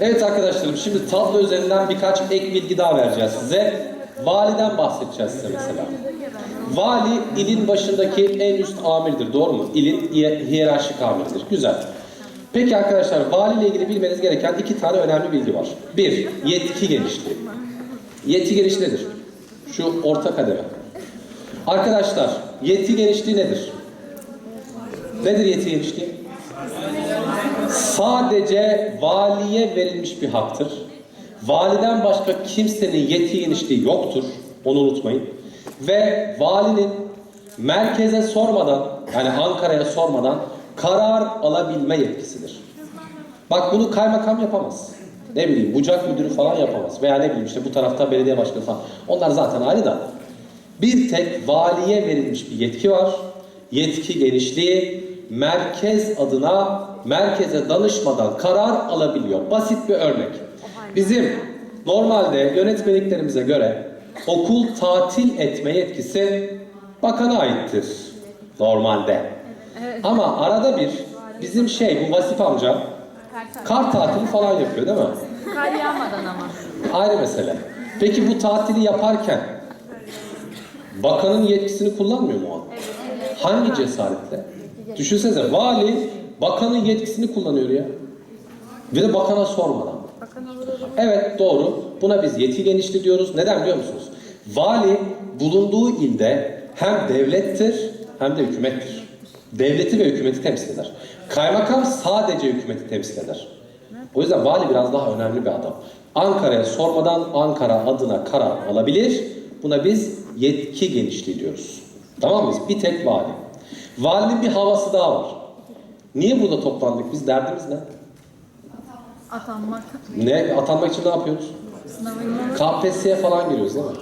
Evet arkadaşlarım şimdi tablo üzerinden birkaç ek bilgi daha vereceğiz size. Validen bahsedeceğiz size mesela. Vali ilin başındaki en üst amirdir doğru mu? İlin hiye- hiyerarşik amirdir. Güzel. Peki arkadaşlar vali ile ilgili bilmeniz gereken iki tane önemli bilgi var. Bir, yetki genişliği. Yetki genişliği nedir? Şu orta kademe. Arkadaşlar yetki genişliği nedir? Nedir yetki genişliği? Sadece valiye verilmiş bir haktır. Validen başka kimsenin yetki genişliği yoktur. Onu unutmayın. Ve valinin merkeze sormadan, yani Ankara'ya sormadan karar alabilme yetkisidir. Bak bunu kaymakam yapamaz. Ne bileyim bucak müdürü falan yapamaz. Veya ne bileyim işte bu tarafta belediye başkanı falan. Onlar zaten ayrı da. Bir tek valiye verilmiş bir yetki var. Yetki genişliği merkez adına merkeze danışmadan karar alabiliyor. Basit bir örnek. Bizim normalde yönetmeliklerimize göre okul tatil etme yetkisi bakana aittir. Normalde. Ama arada bir bizim şey bu Vasif amca kar tatili falan yapıyor değil mi? Kar yağmadan ama. Ayrı mesele. Peki bu tatili yaparken bakanın yetkisini kullanmıyor mu o an? Hangi cesaretle? Düşünsenize vali bakanın yetkisini kullanıyor ya. Ve de bakana sormadan. Evet doğru. Buna biz yetki genişliği diyoruz. Neden biliyor musunuz? Vali bulunduğu ilde hem devlettir hem de hükümettir. Devleti ve hükümeti temsil eder. Kaymakam sadece hükümeti temsil eder. O yüzden vali biraz daha önemli bir adam. Ankara'ya sormadan Ankara adına karar alabilir. Buna biz yetki genişliği diyoruz. Tamam mıyız? Bir tek vali. Valinin bir havası daha var. Niye burada toplandık biz? Derdimiz ne? Atanmak. Ne? Atanmak için ne yapıyoruz? KPSS'ye falan giriyoruz değil mi?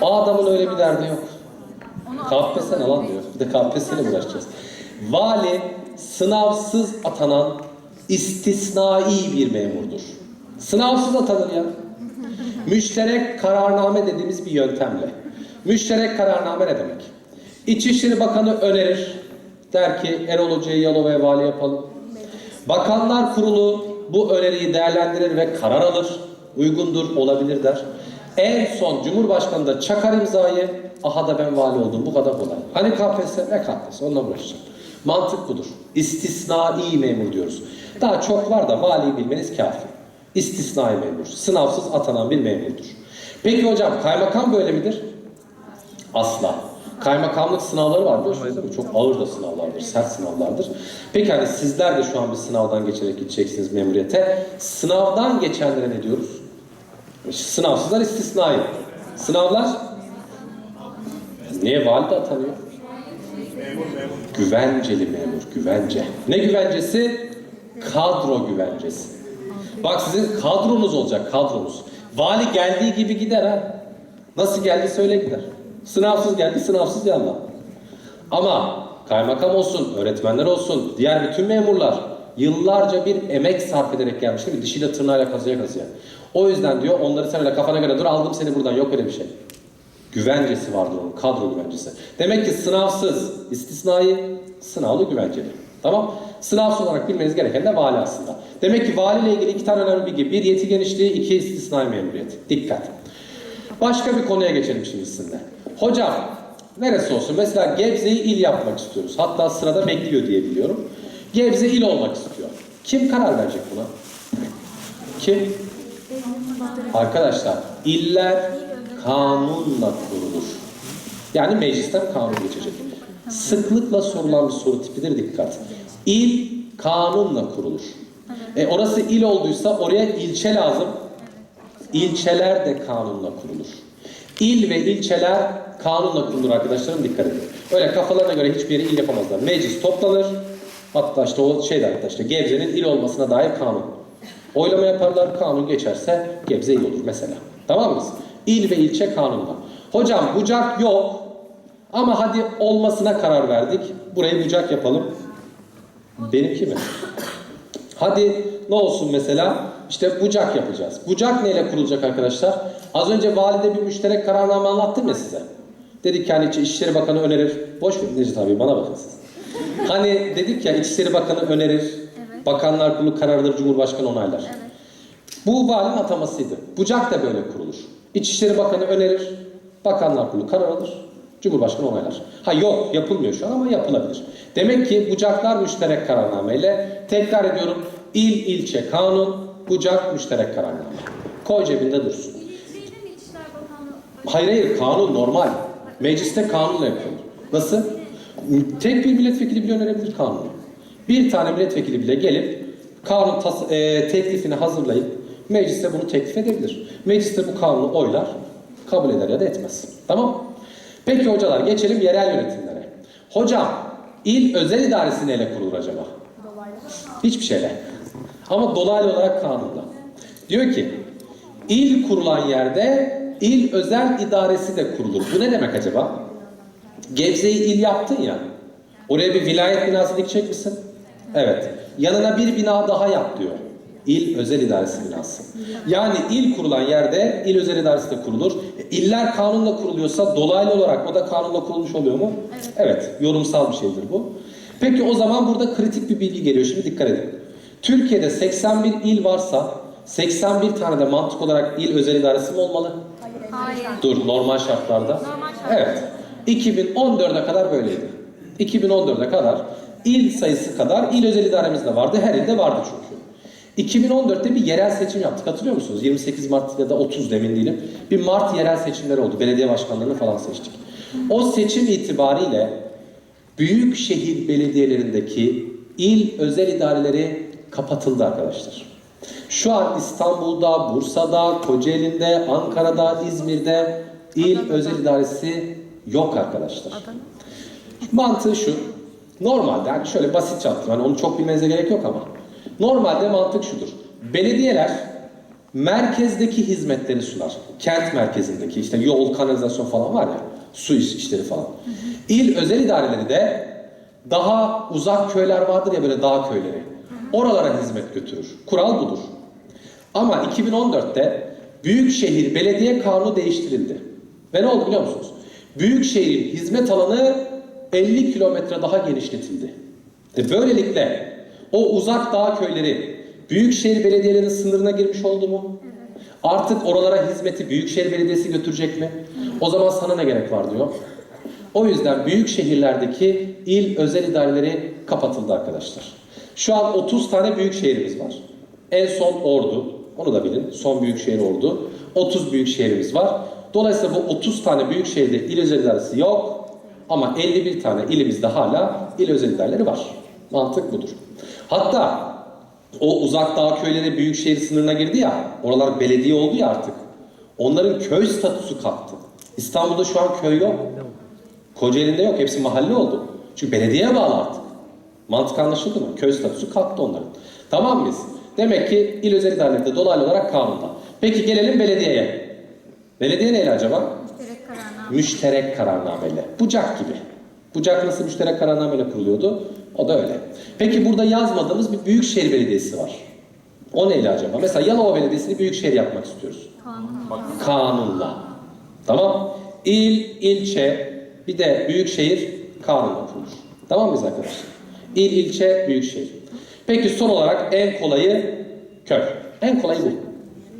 O adamın öyle bir derdi yok. KPSS ne lan diyor. Bir de KPSS ile uğraşacağız. Vali sınavsız atanan istisnai bir memurdur. Sınavsız atanır ya. Müşterek kararname dediğimiz bir yöntemle. Müşterek kararname ne demek? İçişleri Bakanı önerir. Der ki Erol Hoca'yı Yalova'ya vali yapalım. Bakanlar Kurulu bu öneriyi değerlendirir ve karar alır. Uygundur, olabilir der. En son Cumhurbaşkanı da çakar imzayı. Aha da ben vali oldum. Bu kadar kolay. Hani KPSS? Ne KPSS? Onunla uğraşacağım. Mantık budur. İstisnai memur diyoruz. Daha çok var da valiyi bilmeniz kafi. İstisnai memur. Sınavsız atanan bir memurdur. Peki hocam kaymakam böyle midir? Asla. Kaymakamlık sınavları var biliyorsunuz değil mi? Çok ağır da sınavlardır, sert sınavlardır. Peki hani sizler de şu an bir sınavdan geçerek gideceksiniz memuriyete. Sınavdan geçenlere ne diyoruz? Sınavsızlar istisnai. Sınavlar niye valide atanıyor? Güvenceli memur, güvence. Ne güvencesi? Kadro güvencesi. Bak sizin kadronuz olacak, kadronuz. Vali geldiği gibi gider ha. Nasıl geldi söyle gider. Sınavsız geldi, sınavsız yallah. Ama kaymakam olsun, öğretmenler olsun, diğer bütün memurlar yıllarca bir emek sarf ederek gelmiş değil mi? Dişiyle tırnağıyla kazıya kazıya. O yüzden diyor onları sen öyle kafana göre dur aldım seni buradan yok öyle bir şey. Güvencesi vardır onun, kadro güvencesi. Demek ki sınavsız, istisnai, sınavlı güvenceli. Tamam? Sınavsız olarak bilmeniz gereken de vali aslında. Demek ki vali ile ilgili iki tane önemli bilgi. Bir yetki genişliği, iki istisnai memuriyet. Dikkat. Başka bir konuya geçelim şimdi sizinle. Hocam, neresi olsun? Mesela Gebze'yi il yapmak istiyoruz. Hatta sırada bekliyor diye biliyorum. Gebze il olmak istiyor. Kim karar verecek buna? Kim? Arkadaşlar, iller kanunla kurulur. Yani meclisten kanun geçecek. Sıklıkla sorulan bir soru tipidir dikkat. İl kanunla kurulur. E orası il olduysa oraya ilçe lazım. İlçeler de kanunla kurulur. İl ve ilçeler kanunla kurulur arkadaşlarım dikkat edin. Öyle kafalarına göre hiçbir yeri il yapamazlar. Meclis toplanır. Hatta işte o şeyde hatta işte Gebze'nin il olmasına dair kanun. Oylama yaparlar kanun geçerse Gebze il olur mesela. Tamam mıyız? İl ve ilçe kanunla. Hocam bucak yok ama hadi olmasına karar verdik. Burayı bucak yapalım. Benimki mi? Hadi ne olsun mesela? İşte bucak yapacağız. Bucak neyle kurulacak arkadaşlar? Az önce valide bir müşterek kararname anlattım ya size. Dedik ki hani İçişleri Bakanı önerir. Boş verin Necdet abi bana bakın siz. Hani dedik ya İçişleri Bakanı önerir. Bakanlar Kurulu kararıdır, Cumhurbaşkanı onaylar. Bu valinin atamasıydı. Bucak da böyle kurulur. İçişleri Bakanı önerir, Bakanlar Kurulu karar alır, Cumhurbaşkanı onaylar. Ha yok, yapılmıyor şu an ama yapılabilir. Demek ki bucaklar müşterek kararnameyle, tekrar ediyorum, il ilçe kanun, bucak müşterek kararname. Koy cebinde dursun. Hayır hayır kanun normal. Mecliste kanunla yapılır. Nasıl? Tek bir milletvekili bile önerebilir kanunu. Bir tane milletvekili bile gelip kanun tas- e, teklifini hazırlayıp mecliste bunu teklif edebilir. Mecliste bu kanunu oylar, kabul eder ya da etmez. Tamam? Peki hocalar geçelim yerel yönetimlere. Hocam il özel idaresi neyle kurulur acaba? Hiçbir şeyle. Ama dolaylı olarak kanunla. Diyor ki il kurulan yerde il özel idaresi de kurulur. Bu ne demek acaba? Gebze'yi il yaptın ya. Oraya bir vilayet binası dikecek misin? Evet. Yanına bir bina daha yap diyor. İl özel idaresi binası. Yani il kurulan yerde il özel idaresi de kurulur. E, İller kanunla kuruluyorsa dolaylı olarak o da kanunla kurulmuş oluyor mu? Evet. yorumsal bir şeydir bu. Peki o zaman burada kritik bir bilgi geliyor. Şimdi dikkat edin. Türkiye'de 81 il varsa 81 tane de mantık olarak il özel idaresi mi olmalı? Hayır. Dur normal şartlarda. Normal şartlarda. Evet. 2014'e kadar böyleydi. 2014'e kadar il sayısı kadar il özel idaremiz de vardı. Her ilde vardı çünkü. 2014'te bir yerel seçim yaptık. Hatırlıyor musunuz? 28 Mart ya da 30 demin değilim. Bir Mart yerel seçimleri oldu. Belediye başkanlarını falan seçtik. O seçim itibariyle büyük şehir belediyelerindeki il özel idareleri kapatıldı arkadaşlar. Şu an İstanbul'da, Bursa'da, Kocaeli'nde, Ankara'da, İzmir'de il özel idaresi yok arkadaşlar. Mantığı şu. Normalde yani şöyle basit yaptım. Hani onu çok bilmenize gerek yok ama. Normalde mantık şudur. Belediyeler merkezdeki hizmetleri sunar. Kent merkezindeki işte yol, kanalizasyon falan var ya. Su iş- işleri falan. İl özel idareleri de daha uzak köyler vardır ya böyle dağ köyleri. Oralara hizmet götürür. Kural budur. Ama 2014'te Büyükşehir Belediye Kanunu değiştirildi. Ve ne oldu biliyor musunuz? Büyükşehir'in hizmet alanı 50 kilometre daha genişletildi. E böylelikle o uzak dağ köyleri Büyükşehir Belediyelerinin sınırına girmiş oldu mu? Artık oralara hizmeti Büyükşehir Belediyesi götürecek mi? O zaman sana ne gerek var diyor. O yüzden büyük şehirlerdeki il özel idareleri kapatıldı arkadaşlar. Şu an 30 tane büyük şehrimiz var. En son Ordu. Onu da bilin. Son büyük şehir Ordu. 30 büyük şehrimiz var. Dolayısıyla bu 30 tane büyük şehirde il özel idaresi yok. Ama 51 tane ilimizde hala il özel idareleri var. Mantık budur. Hatta o uzak dağ köyleri büyük şehir sınırına girdi ya. Oralar belediye oldu ya artık. Onların köy statüsü kalktı. İstanbul'da şu an köy yok. Kocaeli'nde yok. Hepsi mahalle oldu. Çünkü belediyeye bağlı artık. Mantık anlaşıldı mı? Köy statüsü kalktı onların. Tamam mıyız? Demek ki il özel idarelerinde dolaylı olarak kanunda. Peki gelelim belediyeye. Belediye neyle acaba? Müşterek kararname. Müşterek kararnameyle. Bucak gibi. Bucak nasıl müşterek kararnameyle kuruluyordu? O da öyle. Peki burada yazmadığımız bir büyükşehir belediyesi var. O neyle acaba? Mesela Yalova Belediyesi'ni büyükşehir yapmak istiyoruz. Kanun. Kanunla. Tamam? İl, ilçe, bir de büyükşehir kanunla kurulur. Tamam mıyız arkadaşlar? İl, ilçe, büyükşehir. Peki son olarak en kolayı köy. En kolayı bu.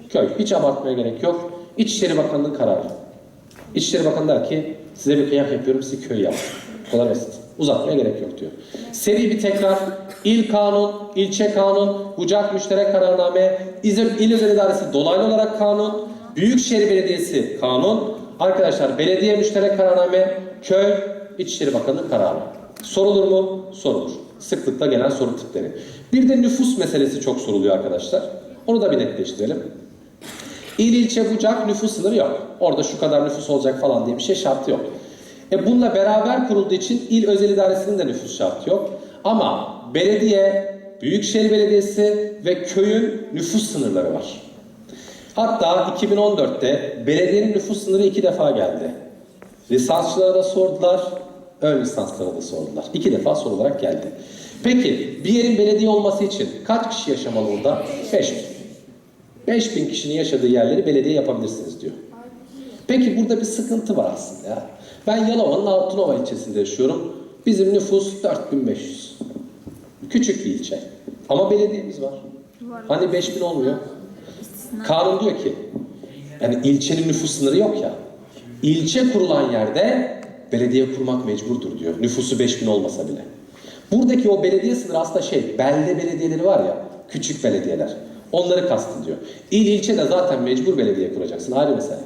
Köy. Hiç abartmaya gerek yok. İçişleri Bakanlığı kararı. İçişleri Bakanı der ki size bir kıyak yapıyorum sizi köy yap. Bu kadar basit. Uzatmaya gerek yok diyor. Seri bir tekrar. İl kanun, ilçe kanun, bucak müşterek kararname, İzmir İl Özel İdaresi dolaylı olarak kanun, Büyükşehir Belediyesi kanun, arkadaşlar belediye müşterek kararname, köy, İçişleri Bakanı kararı. Sorulur mu? Sorulur. Sıklıkla gelen soru tipleri. Bir de nüfus meselesi çok soruluyor arkadaşlar. Onu da bir netleştirelim. İl ilçe bucak nüfus sınırı yok. Orada şu kadar nüfus olacak falan diye bir şey şartı yok. E bununla beraber kurulduğu için il özel idaresinin de nüfus şartı yok. Ama belediye, büyükşehir belediyesi ve köyün nüfus sınırları var. Hatta 2014'te belediyenin nüfus sınırı iki defa geldi. Lisansçılara da sordular, ön lisanslara da sordular. İki defa sorularak geldi. Peki bir yerin belediye olması için kaç kişi yaşamalı orada? 5 bin. 5000 kişinin yaşadığı yerleri belediye yapabilirsiniz diyor. Peki burada bir sıkıntı var aslında ya. Ben Yalova'nın Altınova ilçesinde yaşıyorum. Bizim nüfus 4500. Küçük bir ilçe. Ama belediyemiz var. Hani 5000 olmuyor. Kanun diyor ki, yani ilçenin nüfus sınırı yok ya. İlçe kurulan yerde belediye kurmak mecburdur diyor. Nüfusu 5000 olmasa bile. Buradaki o belediye sınırı aslında şey, belde belediyeleri var ya, küçük belediyeler. Onları kastediyor. İl ilçe de zaten mecbur belediye kuracaksın, ayrı mesele.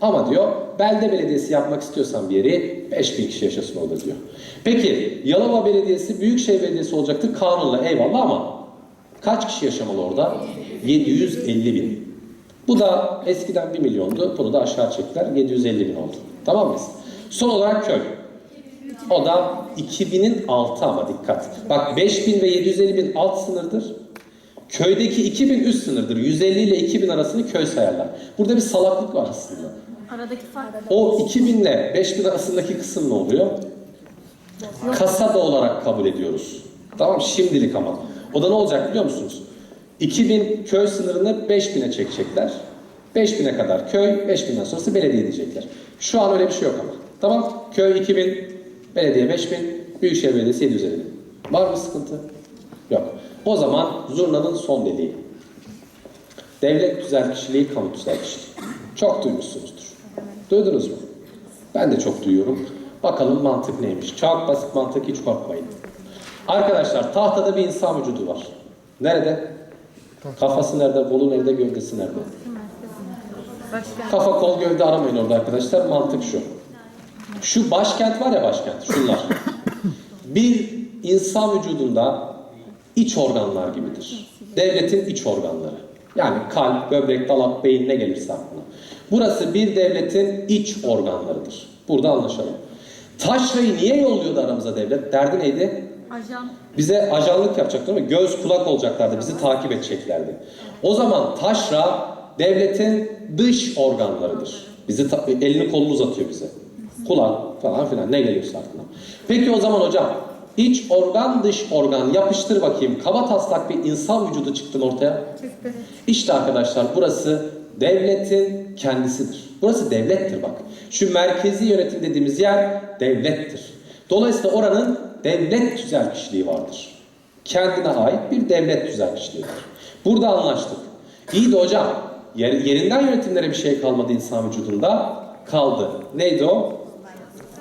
Ama diyor, belde belediyesi yapmak istiyorsan bir yeri 5000 kişi yaşasın orada diyor. Peki, Yalova Belediyesi Büyükşehir Belediyesi olacaktı kanunla eyvallah ama kaç kişi yaşamalı orada? 750 bin. Bu da eskiden 1 milyondu. Bunu da aşağı çektiler. 750 bin oldu. Tamam mıyız? Son olarak köy. O da 2000'in altı ama dikkat. Bak 5000 ve 750 bin alt sınırdır. Köydeki 2000 üst sınırdır. 150 ile 2000 arasını köy sayarlar. Burada bir salaklık var aslında. Aradaki fark. O 2000 ile 5000 arasındaki kısım ne oluyor? Kasaba olarak kabul ediyoruz. Tamam şimdilik ama. O da ne olacak biliyor musunuz? 2000 köy sınırını 5000'e çekecekler. 5000'e kadar köy, 5000'den sonrası belediye diyecekler. Şu an öyle bir şey yok ama. Tamam köy 2000, belediye 5000, Büyükşehir Belediyesi 750 bin. Var mı sıkıntı? Yok. O zaman zurnanın son deliği. Devlet tüzel kişiliği, kamu tüzel kişiliği. Çok duymuşsunuzdur. Duydunuz mu? Ben de çok duyuyorum. Bakalım mantık neymiş? Çok basit mantık hiç korkmayın. Arkadaşlar tahtada bir insan vücudu var. Nerede? Kafası nerede? Kolu nerede? Gövdesi nerede? Kafa kol gövde aramayın orada arkadaşlar. Mantık şu. Şu başkent var ya başkent. Şunlar. Bir insan vücudunda iç organlar gibidir. Devletin iç organları. Yani kalp, böbrek, dalak, beyin ne gelirse aklına. Burası bir devletin iç organlarıdır. Burada anlaşalım. Taşrayı niye yolluyordu aramıza devlet? Derdi neydi? Ajan. Bize ajanlık yapacaktı mi? Göz kulak olacaklardı, bizi takip edeceklerdi. O zaman taşra devletin dış organlarıdır. Bizi elini kolunu uzatıyor bize. Kulak falan filan ne geliyorsa aklına. Peki o zaman hocam iç organ dış organ yapıştır bakayım. Kaba taslak bir insan vücudu çıktı mı ortaya? Çıktı. İşte arkadaşlar burası devletin kendisidir. Burası devlettir bak. Şu merkezi yönetim dediğimiz yer devlettir. Dolayısıyla oranın devlet tüzel kişiliği vardır. Kendine ait bir devlet tüzel kişiliği var. Burada anlaştık. İyi de hocam yer- yerinden yönetimlere bir şey kalmadı insan vücudunda. Kaldı. Neydi o?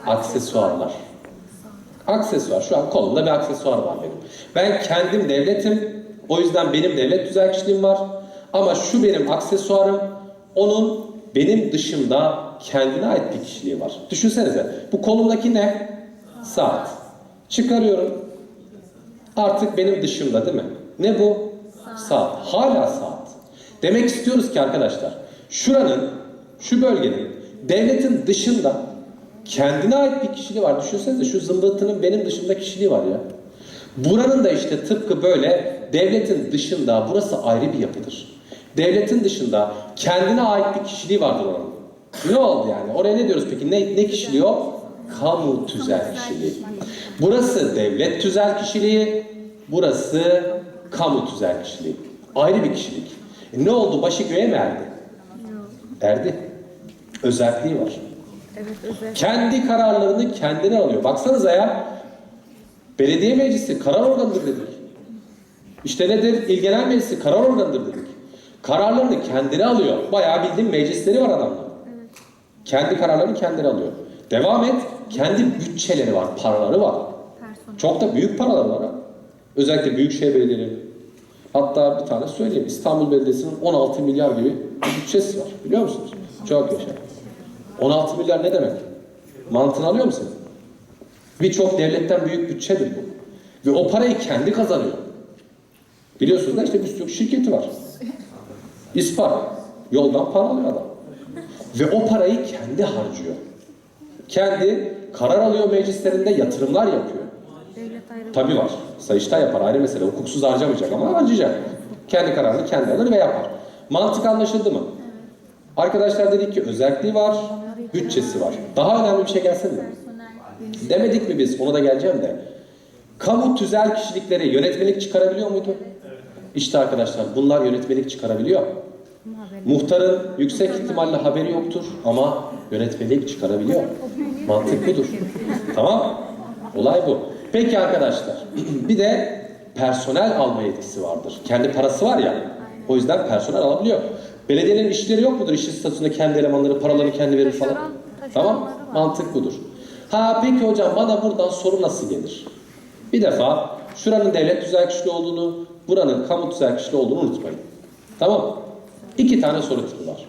Aksesuarlar. Aksesuar. Şu an kolumda bir aksesuar var benim. Ben kendim devletim. O yüzden benim devlet tüzel var. Ama şu benim aksesuarım. Onun benim dışımda kendine ait bir kişiliği var. Düşünsenize. Bu kolumdaki ne? Saat. Çıkarıyorum. Artık benim dışımda değil mi? Ne bu? Saat. Hala saat. Demek istiyoruz ki arkadaşlar, şuranın, şu bölgenin, devletin dışında kendine ait bir kişiliği var. Düşünsenize şu zımbırtının benim dışımda kişiliği var ya. Buranın da işte tıpkı böyle devletin dışında burası ayrı bir yapıdır. Devletin dışında kendine ait bir kişiliği vardır oranın. Ne oldu yani? Oraya ne diyoruz peki? Ne, ne kişiliği o? Kamu tüzel kişiliği. Burası devlet tüzel kişiliği, burası kamu tüzel kişiliği. Ayrı bir kişilik. E ne oldu? Başı göğe mi erdi? Erdi. Özelliği var. Evet özel. Kendi kararlarını kendine alıyor. Baksanıza ya. Belediye meclisi karar organıdır dedik. İşte nedir? İl Genel Meclisi karar organıdır dedik. Kararlarını kendine alıyor. Bayağı bildiğin meclisleri var adamlar. Kendi kararlarını kendileri alıyor. Devam et. Kendi bütçeleri var, paraları var. Personel. Çok da büyük paralar var ha. Özellikle büyükşehir belediyeleri. Hatta bir tane söyleyeyim. İstanbul Belediyesi'nin 16 milyar gibi bir bütçesi var. Biliyor musunuz? Çok yaşa. 16 milyar ne demek? Mantığını alıyor musunuz? Birçok devletten büyük bütçedir bu. Ve o parayı kendi kazanıyor. Biliyorsunuz da işte bir sürü şirketi var. İspark. Yoldan para alıyor adam. Ve o parayı kendi harcıyor. Kendi karar alıyor meclislerinde yatırımlar yapıyor. Tabii var. Sayıştay yapar ayrı mesele. Hukuksuz harcamayacak ama harcayacak. Kendi kararını kendi alır ve yapar. Mantık anlaşıldı mı? Arkadaşlar dedik ki özelliği var, bütçesi var. Daha önemli bir şey gelsene. mi? Demedik mi biz? Ona da geleceğim de. Kamu tüzel kişilikleri yönetmelik çıkarabiliyor muydu? İşte arkadaşlar bunlar yönetmelik çıkarabiliyor. Muhtarın yüksek ihtimalle haberi yoktur ama yönetmelik çıkarabiliyor. Mantık budur. tamam? Olay bu. Peki arkadaşlar bir de personel alma yetkisi vardır. Kendi parası var ya. O yüzden personel alabiliyor. Belediyelerin işleri yok mudur? İşçi statüsünde kendi elemanları, paralarını kendi verir falan. Tamam. var. Mantık budur. Ha peki hocam bana buradan soru nasıl gelir? Bir defa şuranın devlet tüzel kişiliği olduğunu, buranın kamu tüzel kişiliği olduğunu unutmayın. Tamam? İki tane soru tipi var.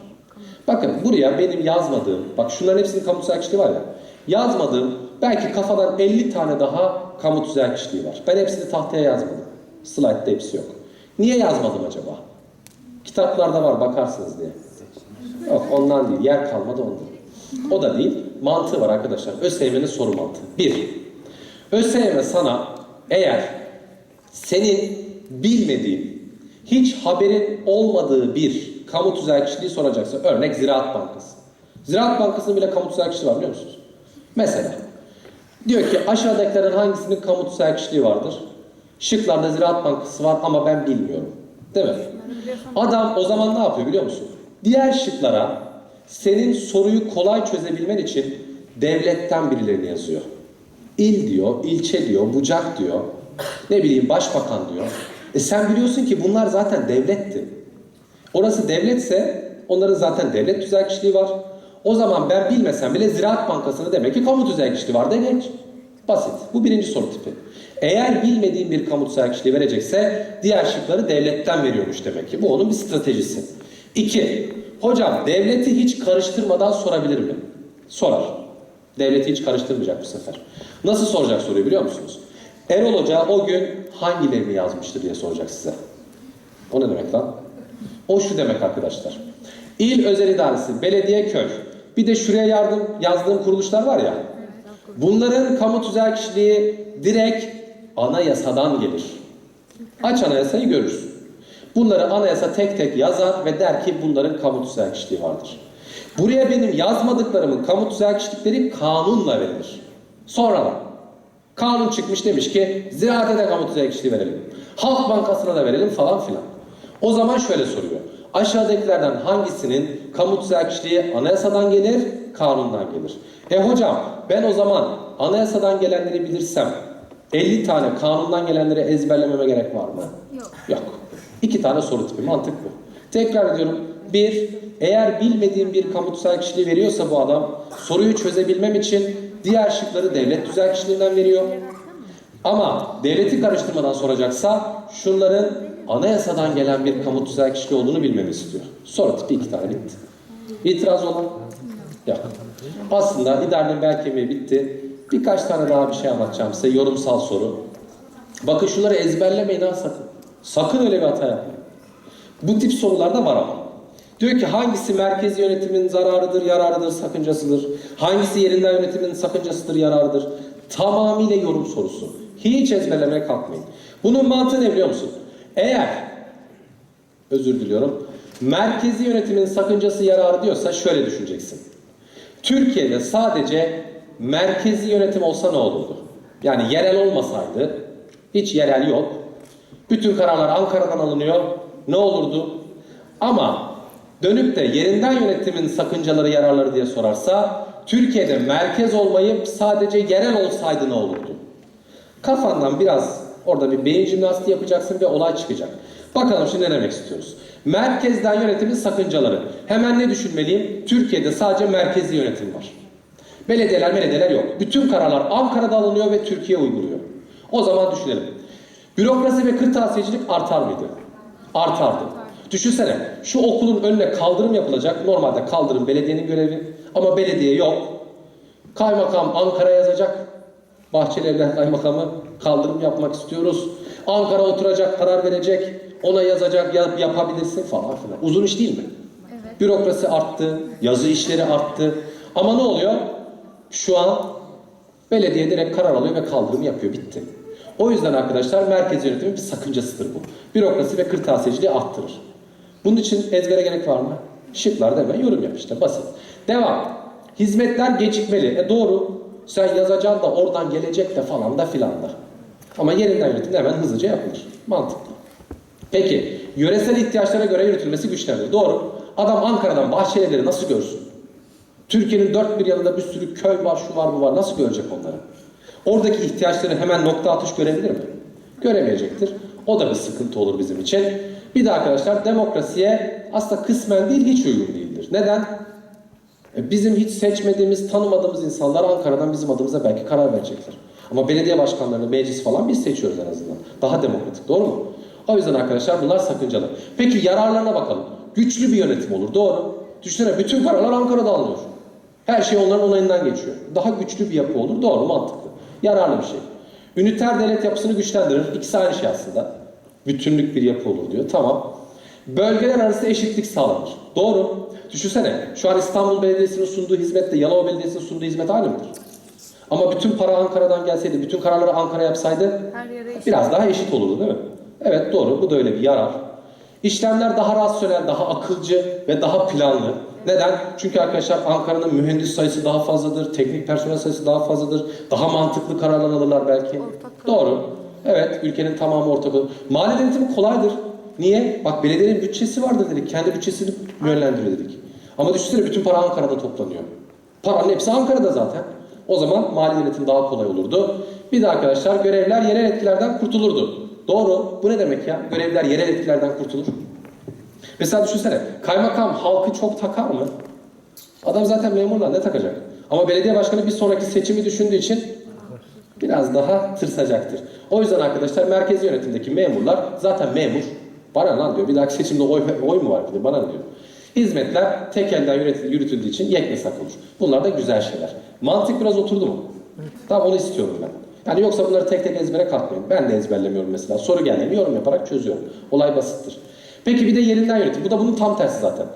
Bakın buraya benim yazmadığım, bak şunların hepsinin kamu tüzel kişiliği var ya. Yazmadığım belki kafadan 50 tane daha kamu tüzel kişiliği var. Ben hepsini tahtaya yazmadım. Slide'da hepsi yok. Niye yazmadım acaba? Kitaplarda var bakarsınız diye. Yok ondan değil. Yer kalmadı ondan. O da değil. Mantığı var arkadaşlar. ÖSYM'nin soru mantığı. Bir. ÖSYM sana eğer senin bilmediğin, hiç haberin olmadığı bir kamu tüzel kişiliği soracaksa, örnek Ziraat Bankası. Ziraat Bankası'nın bile kamu tüzel kişiliği var biliyor musunuz? Mesela, diyor ki aşağıdakilerin hangisinin kamu tüzel kişiliği vardır? Şıklarda Ziraat Bankası var ama ben bilmiyorum. Değil mi? Adam o zaman ne yapıyor biliyor musun? Diğer şıklara senin soruyu kolay çözebilmen için devletten birilerini yazıyor. İl diyor, ilçe diyor, bucak diyor, ne bileyim başbakan diyor. E sen biliyorsun ki bunlar zaten devletti. Orası devletse onların zaten devlet tüzel kişiliği var. O zaman ben bilmesem bile Ziraat Bankası'nı demek ki kamu tüzel kişiliği var de geç. Basit. Bu birinci soru tipi. Eğer bilmediğin bir kamu tüzel kişiliği verecekse diğer şıkları devletten veriyormuş demek ki. Bu onun bir stratejisi. İki, hocam devleti hiç karıştırmadan sorabilir mi? Sorar. Devleti hiç karıştırmayacak bu sefer. Nasıl soracak soruyu biliyor musunuz? Erol Hoca o gün hangilerini yazmıştır diye soracak size. O ne demek lan? O şu demek arkadaşlar. İl özel idaresi, belediye, köy. Bir de şuraya yardım yazdığım kuruluşlar var ya. Bunların kamu tüzel kişiliği direkt anayasadan gelir. Aç anayasayı görürsün. Bunları anayasa tek tek yazar ve der ki bunların kamu tüzel vardır. Buraya benim yazmadıklarımın kamu tüzel kanunla verilir. Sonradan. Kanun çıkmış demiş ki ziraate de kamu tüzel verelim. Halk Bankası'na da verelim falan filan. O zaman şöyle soruyor. Aşağıdakilerden hangisinin kamu tüzel kişiliği anayasadan gelir, kanundan gelir? E hocam ben o zaman anayasadan gelenleri bilirsem 50 tane kanundan gelenleri ezberlememe gerek var mı? Yok. Yok. İki tane soru tipi. Mantık bu. Tekrar ediyorum. Bir, eğer bilmediğim bir kamu tüzel kişiliği veriyorsa bu adam soruyu çözebilmem için diğer şıkları devlet tüzel kişiliğinden veriyor. Ama devleti karıştırmadan soracaksa şunların anayasadan gelen bir kamu tüzel kişiliği olduğunu bilmemi istiyor. Soru tipi iki tane bitti. İtiraz olan? Yok. Aslında İdar'ın bel kemiği bitti. Birkaç tane daha bir şey anlatacağım size. Yorumsal soru. Bakın şunları ezberlemeyin ha sakın. Sakın öyle bir hata yapmayın. Bu tip sorularda var ama. Diyor ki hangisi merkezi yönetimin zararıdır, yararıdır, sakıncasıdır? Hangisi yerinden yönetimin sakıncasıdır, yararıdır? Tamamıyla yorum sorusu. Hiç ezberlemeye kalkmayın. Bunun mantığı ne biliyor musun? Eğer, özür diliyorum, merkezi yönetimin sakıncası yararı diyorsa şöyle düşüneceksin. Türkiye'de sadece merkezi yönetim olsa ne olurdu? Yani yerel olmasaydı, hiç yerel yok. Bütün kararlar Ankara'dan alınıyor. Ne olurdu? Ama dönüp de yerinden yönetimin sakıncaları, yararları diye sorarsa, Türkiye'de merkez olmayıp sadece yerel olsaydı ne olurdu? Kafandan biraz orada bir beyin jimnastiği yapacaksın ve olay çıkacak. Bakalım şimdi ne demek istiyoruz? Merkezden yönetimin sakıncaları. Hemen ne düşünmeliyim? Türkiye'de sadece merkezi yönetim var. Belediyeler belediyeler yok. Bütün kararlar Ankara'da alınıyor ve Türkiye uyguluyor. O zaman düşünelim. Bürokrasi ve kırtasiyecilik artar mıydı? Artardı. Düşünsene şu okulun önüne kaldırım yapılacak. Normalde kaldırım belediyenin görevi ama belediye yok. Kaymakam Ankara yazacak. Bahçelievler kaymakamı kaldırım yapmak istiyoruz. Ankara oturacak, karar verecek. Ona yazacak, yap, yapabilirsin falan filan. Uzun iş değil mi? Evet. Bürokrasi arttı, yazı işleri arttı. Ama ne oluyor? Şu an belediye direkt karar alıyor ve kaldırım yapıyor, bitti. O yüzden arkadaşlar merkez yönetimin bir sakıncasıdır bu. Bürokrasi ve kırtasiyeciliği arttırır. Bunun için ezbere gerek var mı? Şıklarda hemen yorum yap işte, basit. Devam. Hizmetler gecikmeli. E doğru. Sen yazacaksın da oradan gelecek de falan da filan da. Ama yerinden yönetim hemen hızlıca yapılır. Mantıklı. Peki, yöresel ihtiyaçlara göre yürütülmesi güçlenir. Doğru. Adam Ankara'dan Bahçelievleri nasıl görsün? Türkiye'nin dört bir yanında bir sürü köy var, şu var, bu var. Nasıl görecek onları? Oradaki ihtiyaçları hemen nokta atış görebilir mi? Göremeyecektir. O da bir sıkıntı olur bizim için. Bir de arkadaşlar demokrasiye aslında kısmen değil hiç uygun değildir. Neden? E, Bizim hiç seçmediğimiz, tanımadığımız insanlar Ankara'dan bizim adımıza belki karar verecekler. Ama belediye başkanlarını, meclis falan biz seçiyoruz en azından. Daha demokratik, doğru mu? O yüzden arkadaşlar bunlar sakıncalı. Peki yararlarına bakalım. Güçlü bir yönetim olur, doğru. Düşünsene bütün kararlar Ankara'da alınıyor. Her şey onların onayından geçiyor. Daha güçlü bir yapı olur, doğru, mantıklı. Yararlı bir şey. Üniter devlet yapısını güçlendirir. İkisi aynı şey aslında. Bütünlük bir yapı olur diyor. Tamam. Bölgeler arası eşitlik sağlanır. Doğru. Düşünsene şu an İstanbul Belediyesi'nin sunduğu hizmetle Yalova Belediyesi'nin sunduğu hizmet aynı mıdır? Ama bütün para Ankara'dan gelseydi, bütün kararları Ankara yapsaydı biraz daha eşit olurdu değil mi? Evet doğru. Bu da öyle bir yarar. İşlemler daha rasyonel, daha akılcı ve daha planlı. Neden? Çünkü arkadaşlar Ankara'nın mühendis sayısı daha fazladır, teknik personel sayısı daha fazladır. Daha mantıklı kararlar alırlar belki. Ortak. Doğru. Evet, ülkenin tamamı ortak olur. Mali denetimi kolaydır. Niye? Bak belediyenin bütçesi vardır dedik. Kendi bütçesini yönlendiriyor dedik. Ama düşünsene bütün para Ankara'da toplanıyor. Paranın hepsi Ankara'da zaten. O zaman mali denetim daha kolay olurdu. Bir de arkadaşlar görevler yerel etkilerden kurtulurdu. Doğru. Bu ne demek ya? Görevler yerel etkilerden kurtulur. Mesela düşünsene kaymakam halkı çok takar mı? Adam zaten memurlar ne takacak? Ama belediye başkanı bir sonraki seçimi düşündüğü için biraz daha tırsacaktır. O yüzden arkadaşlar merkezi yönetimdeki memurlar zaten memur. Bana lan diyor. Bir dahaki seçimde oy, oy mu var diyor. Bana diyor. Hizmetler tek elden yürütüldüğü için yeknesak olur. Bunlar da güzel şeyler. Mantık biraz oturdu mu? Tamam onu istiyorum ben. Yani yoksa bunları tek tek ezbere katmayın. Ben de ezberlemiyorum mesela. Soru geldiğinde yorum yaparak çözüyorum. Olay basittir. Peki bir de yerinden yönetim. Bu da bunun tam tersi zaten.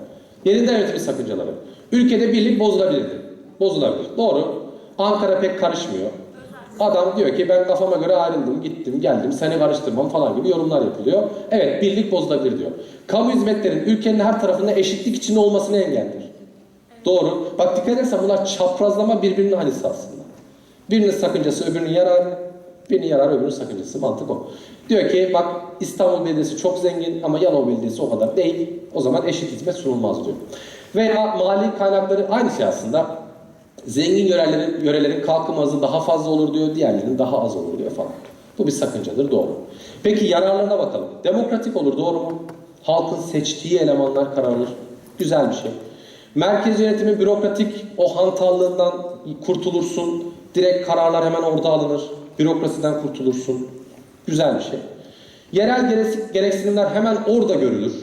Yerinden yönetimi sakıncaları. Ülkede birlik bozulabilirdi. Bozulabilir. Doğru. Ankara pek karışmıyor. Adam diyor ki ben kafama göre ayrıldım, gittim, geldim, seni karıştırmam falan gibi yorumlar yapılıyor. Evet birlik bozulabilir diyor. Kamu hizmetlerin ülkenin her tarafında eşitlik içinde olmasını engeller. Doğru. Bak dikkat edersen bunlar çaprazlama birbirinin aynısı aslında. Birinin sakıncası öbürünün yararı, birinin yararı öbürünün sakıncası. Mantık o. Diyor ki bak İstanbul Belediyesi çok zengin ama Yalova Belediyesi o kadar değil. O zaman eşit hizmet sunulmaz diyor. Veya mali kaynakları aynı şey aslında. Zengin yörelerin, yörelerin kalkınma hızı daha fazla olur diyor, diğerlerinin daha az olur diyor falan. Bu bir sakıncadır, doğru. Peki yararlarına bakalım. Demokratik olur, doğru mu? Halkın seçtiği elemanlar karar alır. Güzel bir şey. Merkez yönetimi bürokratik, o hantallığından kurtulursun. Direkt kararlar hemen orada alınır. Bürokrasiden kurtulursun. Güzel bir şey. Yerel gerek- gereksinimler hemen orada görülür.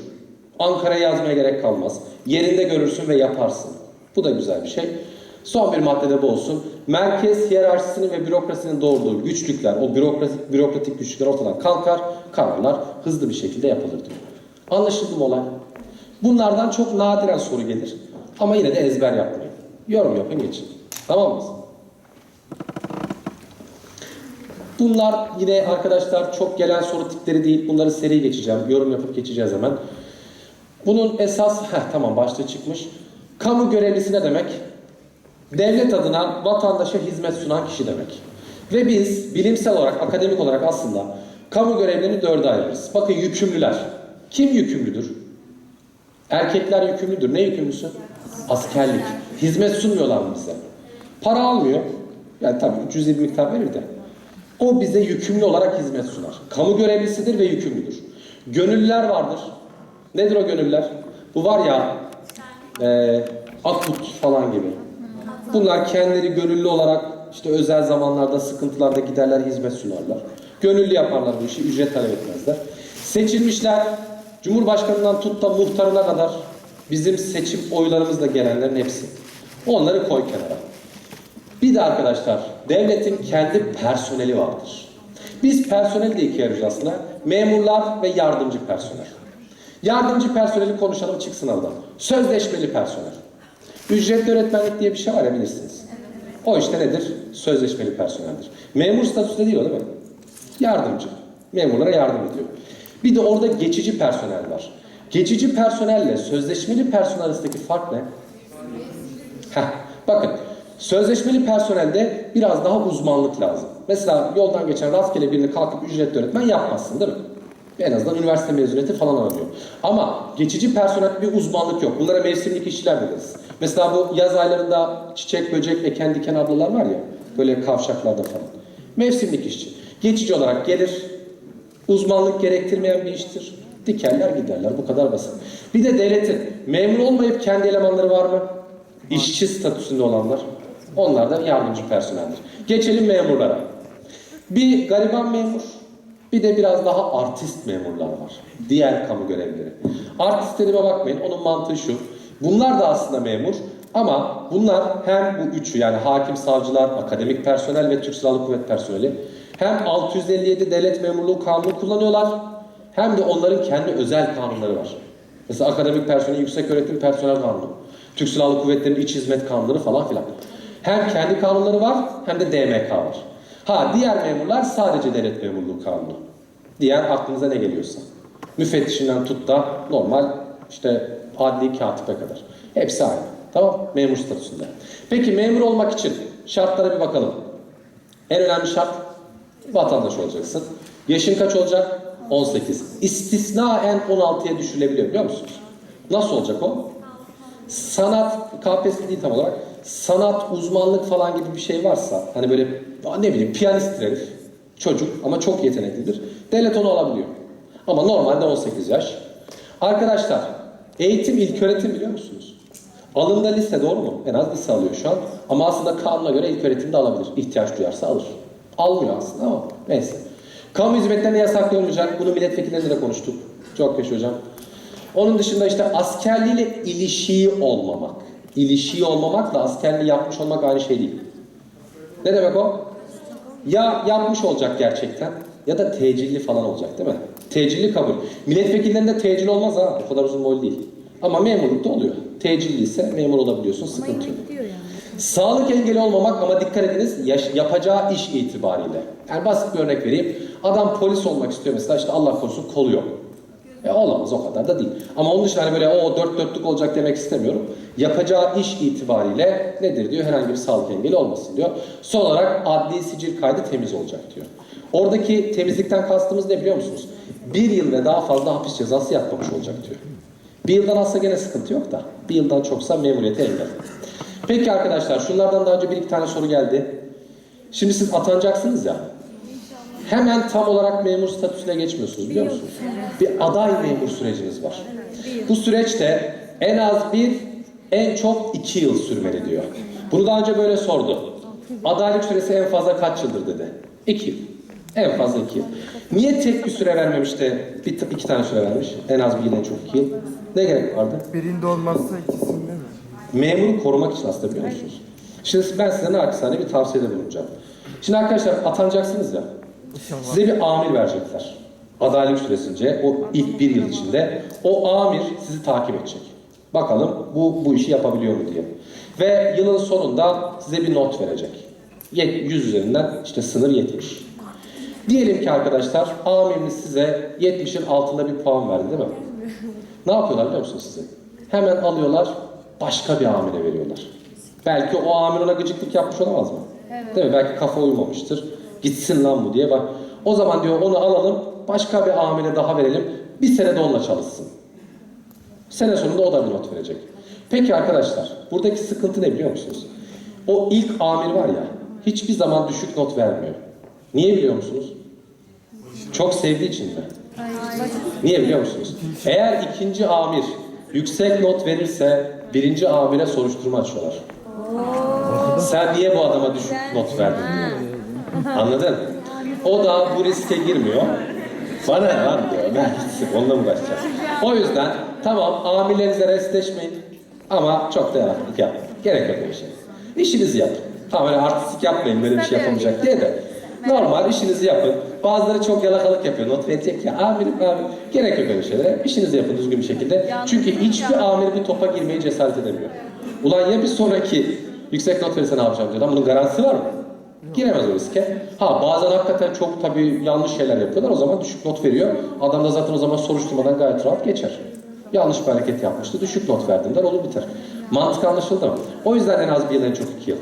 Ankara'ya yazmaya gerek kalmaz. Yerinde görürsün ve yaparsın. Bu da güzel bir şey. Son bir maddede bu olsun. Merkez hiyerarşisinin ve bürokrasinin doğurduğu güçlükler, o bürokratik, bürokratik güçlükler ortadan kalkar, kararlar hızlı bir şekilde yapılır diyor. Anlaşıldı mı olay? Bunlardan çok nadiren soru gelir. Ama yine de ezber yapmayın. Yorum yapın geçin. Tamam mı? Bunlar yine arkadaşlar çok gelen soru tipleri değil. Bunları seri geçeceğim. Yorum yapıp geçeceğiz hemen. Bunun esas, heh, tamam başta çıkmış. Kamu görevlisi ne demek? Devlet adına vatandaşa hizmet sunan kişi demek. Ve biz bilimsel olarak, akademik olarak aslında kamu görevlerini dörde ayırırız. Bakın yükümlüler. Kim yükümlüdür? Erkekler yükümlüdür. Ne yükümlüsü? Askerlik. Hizmet sunmuyorlar mı bize? Para almıyor. Yani tabii 350 miktar verir de. O bize yükümlü olarak hizmet sunar. Kamu görevlisidir ve yükümlüdür. Gönüllüler vardır. Nedir o gönüllüler? Bu var ya e, akut falan gibi. Bunlar kendileri gönüllü olarak işte özel zamanlarda, sıkıntılarda giderler, hizmet sunarlar. Gönüllü yaparlar bu işi, ücret talep etmezler. Seçilmişler, Cumhurbaşkanından tut da muhtarına kadar bizim seçim oylarımızla gelenlerin hepsi. Onları koy kenara. Bir de arkadaşlar devletin kendi personeli vardır. Biz personeli de ikiye ayırıyoruz aslında. Memurlar ve yardımcı personel. Yardımcı personeli konuşalım çıksın oradan. Sözleşmeli personel. Ücretli öğretmenlik diye bir şey var ya bilirsiniz. O işte nedir? Sözleşmeli personeldir. Memur statüsünde değil o değil mi? Yardımcı. Memurlara yardım ediyor. Bir de orada geçici personel var. Geçici personelle sözleşmeli personel arasındaki fark ne? Heh, bakın sözleşmeli personelde biraz daha uzmanlık lazım. Mesela yoldan geçen rastgele birini kalkıp ücretli öğretmen yapmazsın değil mi? En azından üniversite mezuniyeti falan alıyor. Ama geçici personel bir uzmanlık yok. Bunlara mevsimlik işçiler deriz. Mesela bu yaz aylarında çiçek, böcek, eken diken ablalar var ya. Böyle kavşaklarda falan. Mevsimlik işçi. Geçici olarak gelir, Uzmanlık gerektirmeyen bir iştir. Dikerler giderler bu kadar basit. Bir de devletin memur olmayıp kendi elemanları var mı? İşçi statüsünde olanlar. Onlar da yardımcı personeldir. Geçelim memurlara. Bir gariban memur, bir de biraz daha artist memurlar var. Diğer kamu görevlileri. Artist dediğime bakmayın, onun mantığı şu. Bunlar da aslında memur ama bunlar hem bu üçü yani hakim, savcılar, akademik personel ve Türk Silahlı Kuvvet personeli hem 657 devlet memurluğu kanunu kullanıyorlar hem de onların kendi özel kanunları var. Mesela akademik personel, yüksek öğretim personel kanunu, Türk Silahlı Kuvvetleri'nin iç hizmet kanunları falan filan. Hem kendi kanunları var hem de DMK var. Ha diğer memurlar sadece devlet memurluğu kanunu. Diğer aklınıza ne geliyorsa. Müfettişinden tut da normal işte adli katibe kadar. Hepsi aynı. Tamam Memur statüsünde. Peki memur olmak için şartlara bir bakalım. En önemli şart vatandaş olacaksın. Yaşın kaç olacak? 18. İstisnaen 16'ya düşürülebiliyor biliyor musunuz? Nasıl olacak o? sanat, KPSS değil tam olarak, sanat, uzmanlık falan gibi bir şey varsa, hani böyle ne bileyim piyanist herif, çocuk ama çok yeteneklidir, devlet onu alabiliyor. Ama normalde 18 yaş. Arkadaşlar, eğitim ilk öğretim biliyor musunuz? Alında lise doğru mu? En az lise alıyor şu an. Ama aslında kanuna göre ilk öğretim de alabilir. İhtiyaç duyarsa alır. Almıyor aslında ama neyse. Kamu hizmetlerine yasaklanmayacak. Bunu milletvekillerinde de konuştuk. Çok yaşa hocam. Onun dışında işte askerliğiyle ilişiği olmamak. İlişiği olmamakla askerliği yapmış olmak aynı şey değil. Ne demek o? Ya yapmış olacak gerçekten ya da tecilli falan olacak değil mi? Tecilli kabul. Milletvekillerinde tecil olmaz ha. O kadar uzun boylu değil. Ama memurlukta oluyor. Tecilli ise memur olabiliyorsun. Ama Sıkıntı yok. yani. Sağlık engeli olmamak ama dikkat ediniz yaş- yapacağı iş itibariyle. Yani basit bir örnek vereyim. Adam polis olmak istiyor mesela işte Allah korusun kolu yok. E olamaz o kadar da değil. Ama onun dışında hani böyle o dört dörtlük olacak demek istemiyorum. Yapacağı iş itibariyle nedir diyor herhangi bir sağlık engeli olmasın diyor. Son olarak adli sicil kaydı temiz olacak diyor. Oradaki temizlikten kastımız ne biliyor musunuz? Bir yıl ve daha fazla hapis cezası yatmamış olacak diyor. Bir yıldan azsa gene sıkıntı yok da. Bir yıldan çoksa memuriyete engel. Peki arkadaşlar şunlardan daha önce bir iki tane soru geldi. Şimdi siz atanacaksınız ya. Hemen tam olarak memur statüsüne geçmiyorsunuz biliyor musunuz? Bir aday memur süreciniz var. Bu süreçte en az bir, en çok iki yıl sürmeli diyor. Bunu daha önce böyle sordu. Adaylık süresi en fazla kaç yıldır dedi. İki yıl. En fazla iki yıl. Niye tek bir süre vermemiş de bir, iki tane süre vermiş? En az bir yıl, en çok iki yıl. Ne gerek vardı? Birinde olmazsa ikisinde mi? Memuru korumak için aslında biliyor musunuz? Şimdi ben size naçizane bir tavsiyede bulunacağım. Şimdi arkadaşlar atanacaksınız ya. Size bir amir verecekler. Adaylık süresince o ilk bir yıl içinde o amir sizi takip edecek. Bakalım bu, bu işi yapabiliyor mu diye. Ve yılın sonunda size bir not verecek. Yet- 100 üzerinden işte sınır 70. Diyelim ki arkadaşlar amiriniz size 70'in altında bir puan verdi değil mi? Ne yapıyorlar biliyor musunuz size? Hemen alıyorlar başka bir amire veriyorlar. Belki o amir ona gıcıklık yapmış olamaz mı? Değil mi? Belki kafa uymamıştır. Gitsin lan bu diye bak. O zaman diyor onu alalım başka bir amire daha verelim. Bir sene de onunla çalışsın. Sene sonunda o da bir not verecek. Peki arkadaşlar buradaki sıkıntı ne biliyor musunuz? O ilk amir var ya hiçbir zaman düşük not vermiyor. Niye biliyor musunuz? Çok sevdiği için mi? Niye biliyor musunuz? Eğer ikinci amir yüksek not verirse birinci amire soruşturma açıyorlar. Sen niye bu adama düşük not verdin? Anladın? O da bu riske girmiyor. Bana ne lan diyor. Ben gitsin onunla mı uğraşacağım? O yüzden tamam amirlerinize restleşmeyin ama çok da yaratlık yapmayın. Gerek yok öyle şey. İşinizi yapın. Tamam öyle artistik yapmayın böyle bir şey yapamayacak diye de. Normal işinizi yapın. Bazıları çok yalakalık yapıyor. Not verecek ya amirim amirim. Gerek yok öyle şeylere. İşinizi yapın düzgün bir şekilde. Çünkü hiçbir amir bir topa girmeyi cesaret edemiyor. Ulan ya bir sonraki yüksek not verirse ne yapacağım diyor. Lan bunun garantisi var mı? Giremez o riske. Ha bazen hakikaten çok tabii yanlış şeyler yapıyorlar. O zaman düşük not veriyor. Adam da zaten o zaman soruşturmadan gayet rahat geçer. Yanlış bir hareket yapmıştı. Düşük not verdiğinden olur biter. Mantık anlaşıldı mı? O yüzden en az bir yıl en çok iki yıl.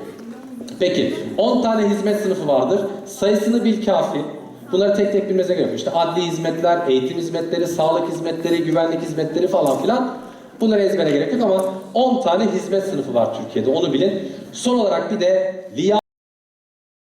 Peki 10 tane hizmet sınıfı vardır. Sayısını bil kafi. Bunları tek tek bilmenize gerek yok. İşte adli hizmetler, eğitim hizmetleri, sağlık hizmetleri, güvenlik hizmetleri falan filan. Bunları ezbere gerek yok ama 10 tane hizmet sınıfı var Türkiye'de onu bilin. Son olarak bir de liya